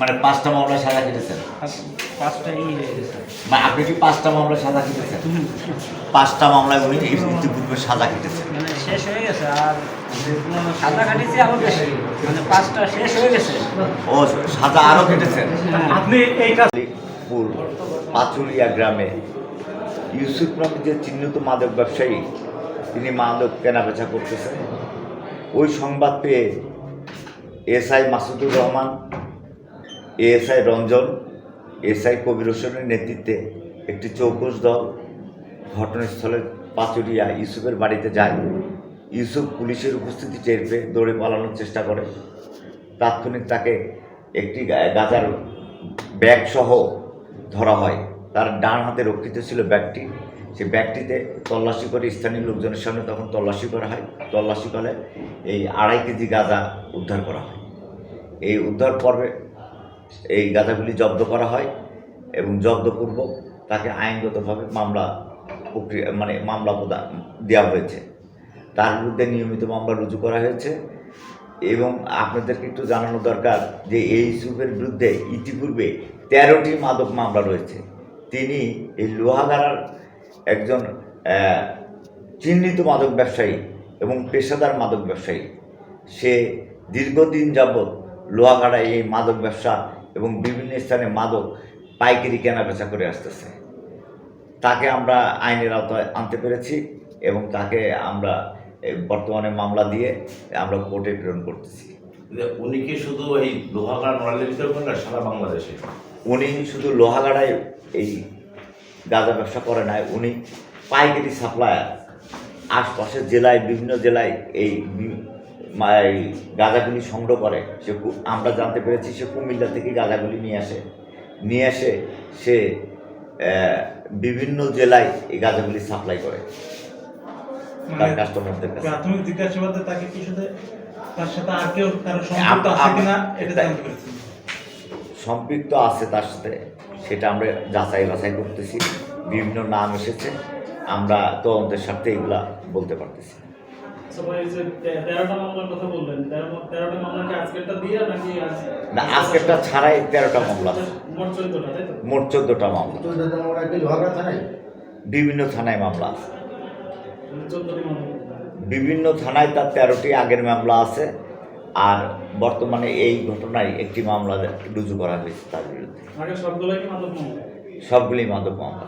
মানে পাঁচটা মামলায় সাজা খেটেছেন। পাঁচটা ই মানে আপনি কি পাঁচটা মামলায় সাজা খেটেছেন? পাঁচটা মামলায় উনি ইতিপূর্বে সাজা খেটেছেন। মানে শেষ হয়ে গেছে আর যেগুলো কাটিয়েছি আরও বেশি মানে পাঁচটা শেষ হয়ে গেছে। ও সাজা আরও কেটেছেন আপনি এই কাজ পাচুরিয়া গ্রামে ইউসুফ নামে যে চিহ্নিত মাদক ব্যবসায়ী তিনি মাদক কেনাবেচা করতেছেন। ওই সংবাদ পেয়ে S I Masudur Rahman ASI Ranjan, SI Kabir হোসেনের নেতৃত্বে একটি চৌকস দল ঘটনাস্থলে পাচুরিয়া ইউসুফের বাড়িতে যায়। ইউসুফ পুলিশের উপস্থিতি টের পেয়ে দৌড়ে পালানোর চেষ্টা করে। তাৎক্ষণিক তাকে একটি গাজার ব্যাগ সহ ধরা হয়। তার ডান হাতে রক্ষিত ছিল ব্যাগটি। সেই ব্যাগটিতে তল্লাশি করে স্থানীয় লোকজনের সামনে তখন তল্লাশি করা হয়। তল্লাশি করে এই আড়াই কেজি গাঁজা উদ্ধার করা হয়। এই উদ্ধার পর্বে এই গাঁজাগুলি জব্দ করা হয় এবং জব্দপূর্বক তাকে আইনগতভাবে মামলা প্রক্রিয়া মানে মামলা প্রদান দেওয়া হয়েছে। তার বিরুদ্ধে নিয়মিত মামলা রুজু করা হয়েছে এবং আপনাদেরকে একটু জানানো দরকার যে এই ইউসুফের বিরুদ্ধে ইতিপূর্বে তেরোটি মাদক মামলা রয়েছে। তিনি এই লোহাগাড়ার একজন চিহ্নিত মাদক ব্যবসায়ী এবং পেশাদার মাদক ব্যবসায়ী। সে দীর্ঘদিন যাবৎ লোহাগাড়ায় এই মাদক ব্যবসা এবং বিভিন্ন স্থানে মাদক পাইকারি কেনা বেচা করে আসতেছে। তাকে আমরা আইনের আওতায় আনতে পেরেছি এবং তাকে আমরা বর্তমানে মামলা দিয়ে আমরা কোর্টে প্রেরণ করতেছি। উনি কি শুধু এই লোহাগাড়া নড়াইলের ভিতরে করেন না সারা বাংলাদেশে? উনি শুধু লোহাগাড়ায় এই গাঁজা ব্যবসা করে নাই উনি পাইকারি সাপ্লায়ার। আশপাশের জেলায় বিভিন্ন জেলায় এই এই গাঁজাগুলি সংগ্রহ করে সে আমরা জানতে পেরেছি সে কুমিল্লা থেকে গাঁজাগুলি নিয়ে আসে। নিয়ে এসে সে বিভিন্ন জেলায় এই গাঁজাগুলি সাপ্লাই করে। তার মানে কাস্টমারদের কাছে। প্রাথমিক জিজ্ঞাসাবাদে তাকে কি সাথে তার সাথে আর কেউ কারও সম্পর্ক আছে কিনা এটা জানতে পেরেছি। সম্পৃক্ত আছে তার সাথে সেটা আমরা যাচাই বাছাই করতেছি। বিভিন্ন নাম এসেছে আমরা তদন্তের স্বার্থে এগুলা বলতে পারতেছি। না আজকেরটা ছাড়াই তেরোটা মামলা মোট চোদ্দটা মামলা। বিভিন্ন থানায় মামলা চোদ্দটি মামলা। বিভিন্ন থানায় তার তেরোটি আগের মামলা আছে আর বর্তমানে এই ঘটনায় একটি মামলা রুজু করা হয়েছে তার বিরুদ্ধে। আগে সবগুলোই কি মাদক মামলা? সবগুলি মাদক মামলা।